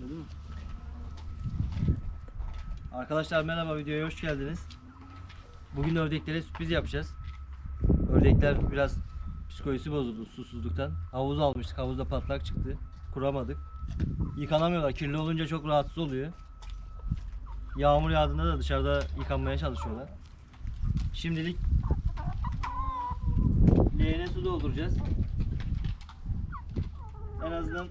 Başladı? Arkadaşlar merhaba videoya hoş geldiniz. Bugün ördeklere sürpriz yapacağız. Ördekler biraz psikolojisi bozuldu susuzluktan. Havuz almıştık. Havuzda patlak çıktı. Kuramadık. Yıkanamıyorlar. Kirli olunca çok rahatsız oluyor. Yağmur yağdığında da dışarıda yıkanmaya çalışıyorlar. Şimdilik leğene su dolduracağız. En azından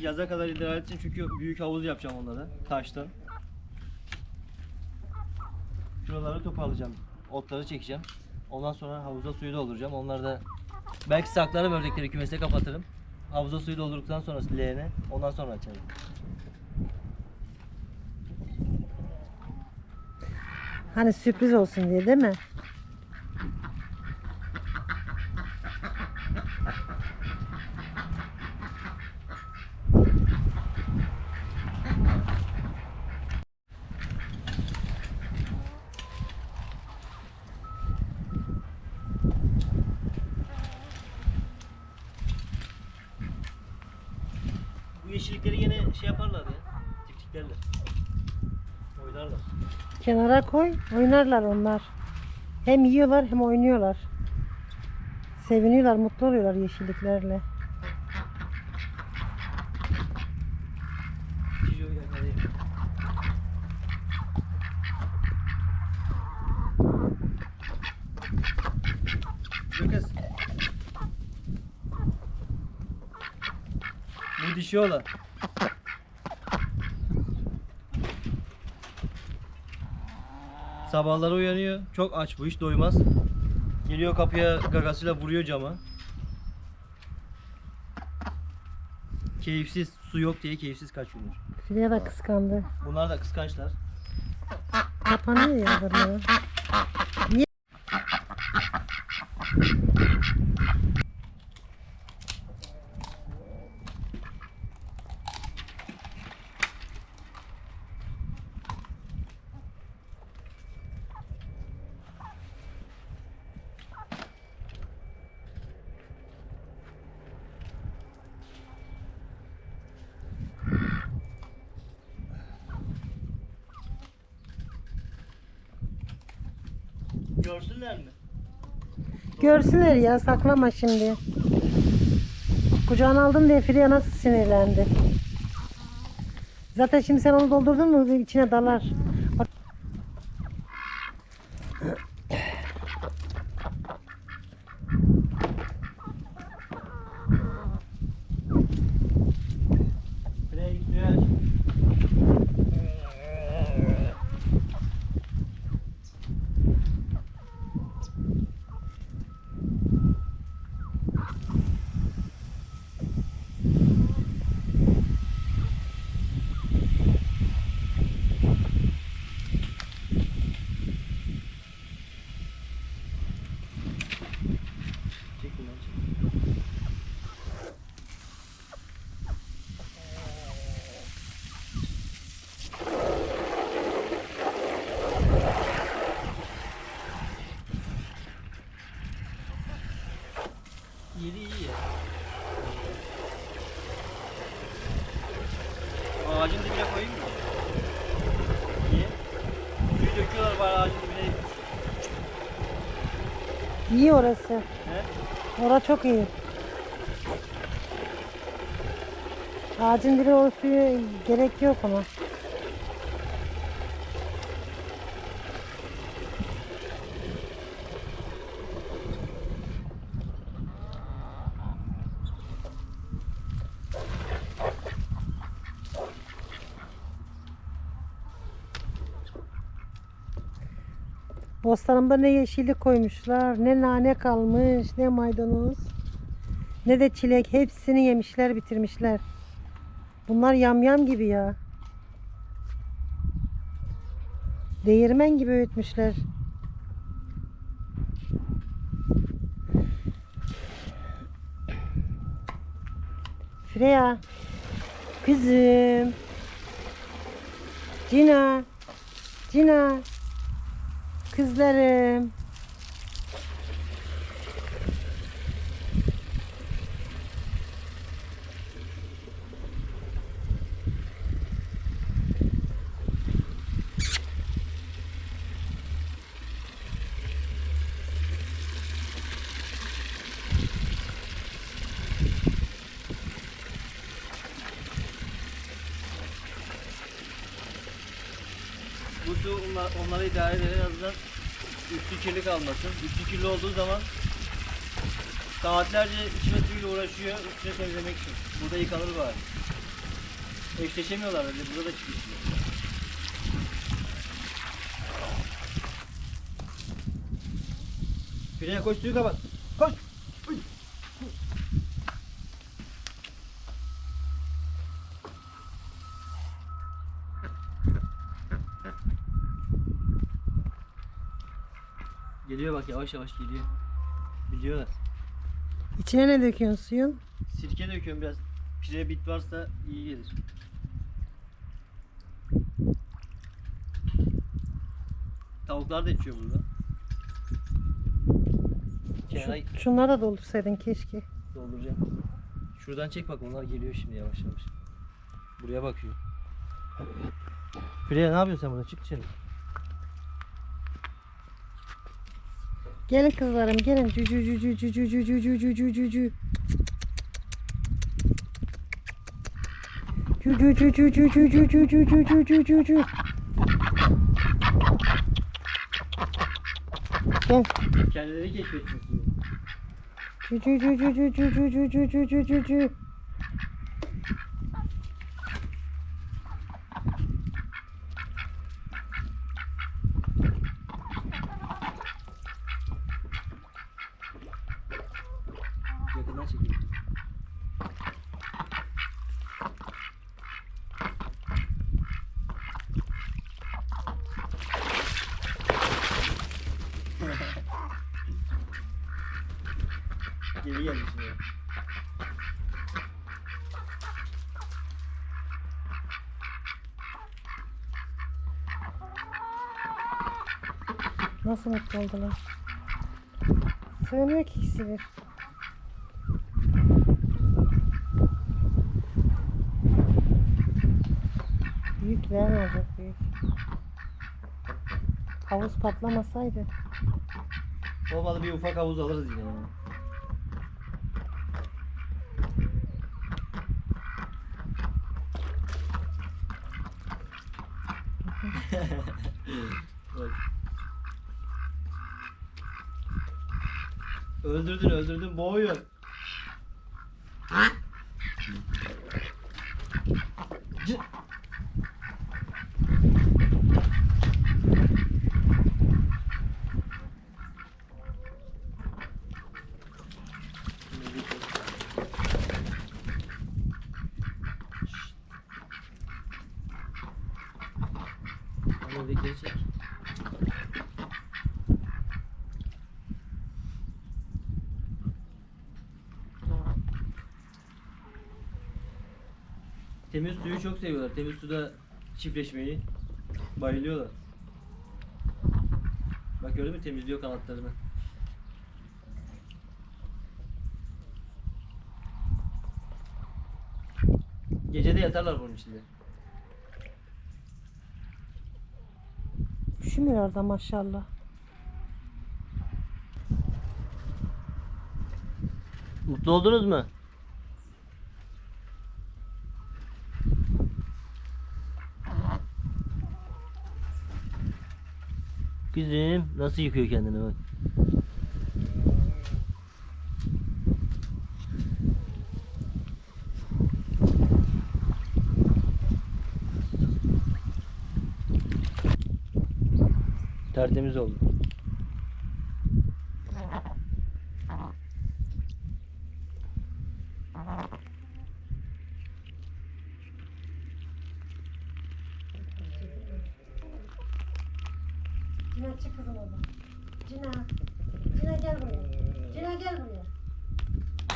yaza kadar idare etsin çünkü büyük havuz yapacağım onlara taştan. Şuraları toparlayacağım. Otları çekeceğim. Ondan sonra havuza suyu dolduracağım. Onları da belki saklarım ördekleri kümese kapatırım. Havuza suyu doldurduktan sonra leğene ondan sonra açarım. Hani sürpriz olsun diye değil mi? Bu yeşillikleri yine şey yaparlar ya. Tiftiklerler. Oynarlar. Kenara koy, oynarlar onlar. Hem yiyorlar hem oynuyorlar. Seviniyorlar, mutlu oluyorlar yeşilliklerle. Kız. Bu dişi olan. Sabahları uyanıyor. Çok aç bu hiç doymaz. Geliyor kapıya gagasıyla vuruyor cama. Keyifsiz. Su yok diye keyifsiz kaçıyorlar. Filiye de kıskandı. Bunlar da kıskançlar. Kapanıyor ya bunlar. Görsünler mi? Görsünler ya saklama şimdi. Kucağına aldın diye Filiye nasıl sinirlendi. Zaten şimdi sen onu doldurdun mu içine dalar. Bak- Buraya gidiyor. Çek bunu, çek. Yeri iyi ya. Ağacın dibine koyayım mı? Niye? Suyu bari ağacın dibine. İyi orası. He? Ora çok iyi. Ağacın dibi o suyu gerek yok ama. Bostanımda ne yeşillik koymuşlar, ne nane kalmış, ne maydanoz, ne de çilek. Hepsini yemişler, bitirmişler. Bunlar yamyam gibi ya. Değirmen gibi öğütmüşler. Freya. Kızım. Cina. Cina. Kızlarım. Su onlar, onlara idare eder en azından üstü kirli kalmasın. Üstü kirli olduğu zaman saatlerce içme suyuyla uğraşıyor üstüne temizlemek için. Burada yıkanır bari. Eşleşemiyorlar öyle burada da çıkıyor. Pireye koş suyu kapat. Koş. Geliyor bak yavaş yavaş geliyor. Biliyorlar. İçine ne döküyorsun suyun? Sirke döküyorum biraz. Pire bit varsa iyi gelir. Tavuklar da içiyor burada. Kenara Şu, şunları da doldursaydın keşke. dolduracağım. Şuradan çek bak onlar geliyor şimdi yavaş yavaş. Buraya bakıyor. Freya ne yapıyorsun sen burada? Çık dışarı. Gelin kızlarım gelin. Cü cü cü cü cü cü cü cü cü cü cü cü cü. Cü cü cü cü cü cü cü cü cü cü cü cü cü cü. Gel. Kendileri keşfetsin suyu. Cü cü cü cü cü cü cü cü cü cü cü cü cü. Yakından çekeyim. Geri geldi şimdi. Nasıl mutlu oldular? Sığmıyor ki ikisi bir. Büyükler ne olacak büyük? Havuz patlamasaydı. Olmadı bir ufak havuz alırız yine. ya. Bak. Öldürdün öldürdün boğuyor. Cı- Ama ötekileri çek. Temiz suyu çok seviyorlar. Temiz suda çiftleşmeyi bayılıyorlar. Bak gördün mü temizliyor kanatlarını. Gece de yatarlar bunun içinde. Üşümüyor da maşallah. Mutlu oldunuz mu? Güzelim nasıl yıkıyor kendini bak. Tertemiz oldu. Çık kızım oradan. Cina. Cina gel buraya. Cina gel buraya.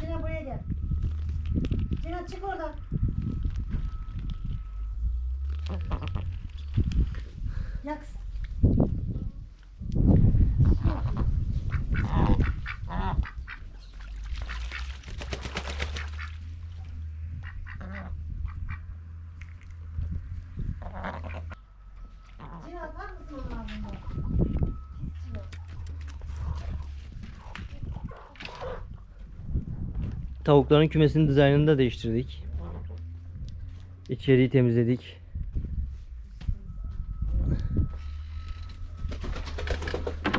Cina buraya gel. Cina çık oradan. Yaks. Cina atar mısın onun ağzına? Pis Cina. Tavukların kümesinin dizaynını da değiştirdik. İçeriği temizledik.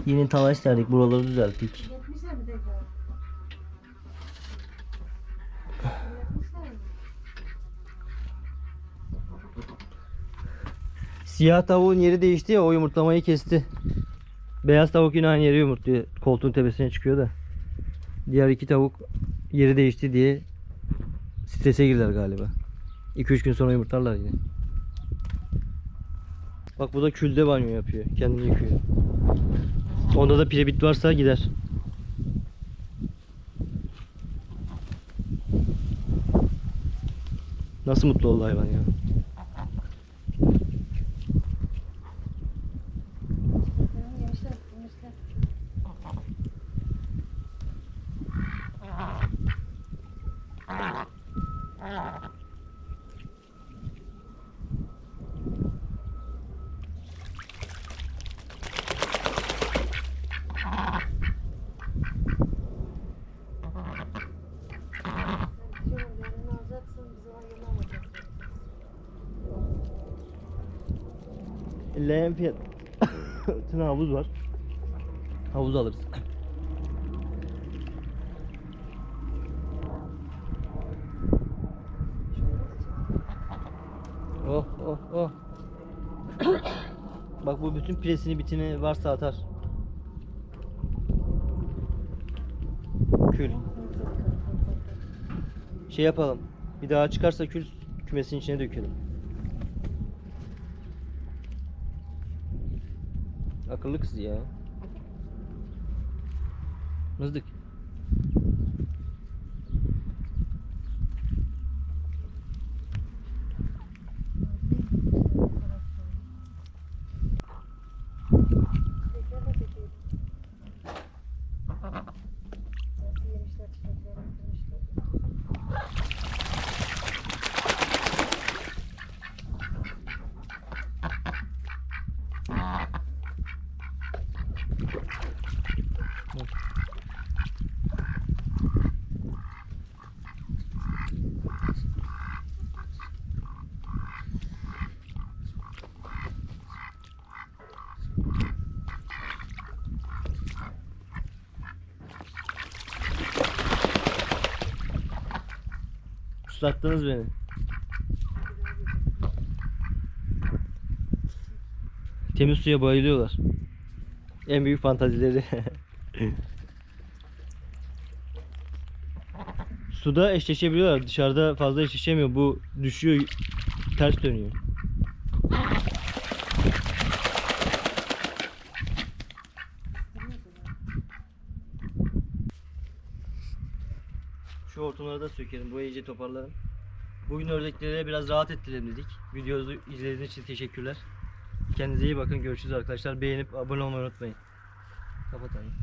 Yeni talaş serdik. Buraları düzelttik. Siyah tavuğun yeri değişti ya o yumurtlamayı kesti. Beyaz tavuk yine aynı yere yumurtluyor. Koltuğun tepesine çıkıyor da. Diğer iki tavuk yeri değişti diye strese girdiler galiba. 2-3 gün sonra yumurtlarlar yine. Bak bu da külde banyo yapıyor. Kendini yıkıyor. Onda da pirebit varsa gider. Nasıl mutlu oldu hayvan ya. Yemişler, yemişler. Sen bir şey olur, yarın alacaksın, bize hayırlı alacaksın. Leğen fiyat. Tına havuz var. Havuz alırız. Oh oh oh. Bak bu bütün presini bitini varsa atar. Kül. Şey yapalım. Bir daha çıkarsa kül kümesin içine dökelim. Akıllı kız ya. Mızdık. Islattınız beni. Temiz suya bayılıyorlar. En büyük fantazileri. Suda eşleşebiliyorlar. Dışarıda fazla eşleşemiyor. Bu düşüyor, ters dönüyor. Şu hortumları da sökelim. Burayı iyice toparlarım. Bugün ördeklere biraz rahat ettirelim dedik. Videomuzu izlediğiniz için teşekkürler. Kendinize iyi bakın. Görüşürüz arkadaşlar. Beğenip abone olmayı unutmayın. Kapatalım.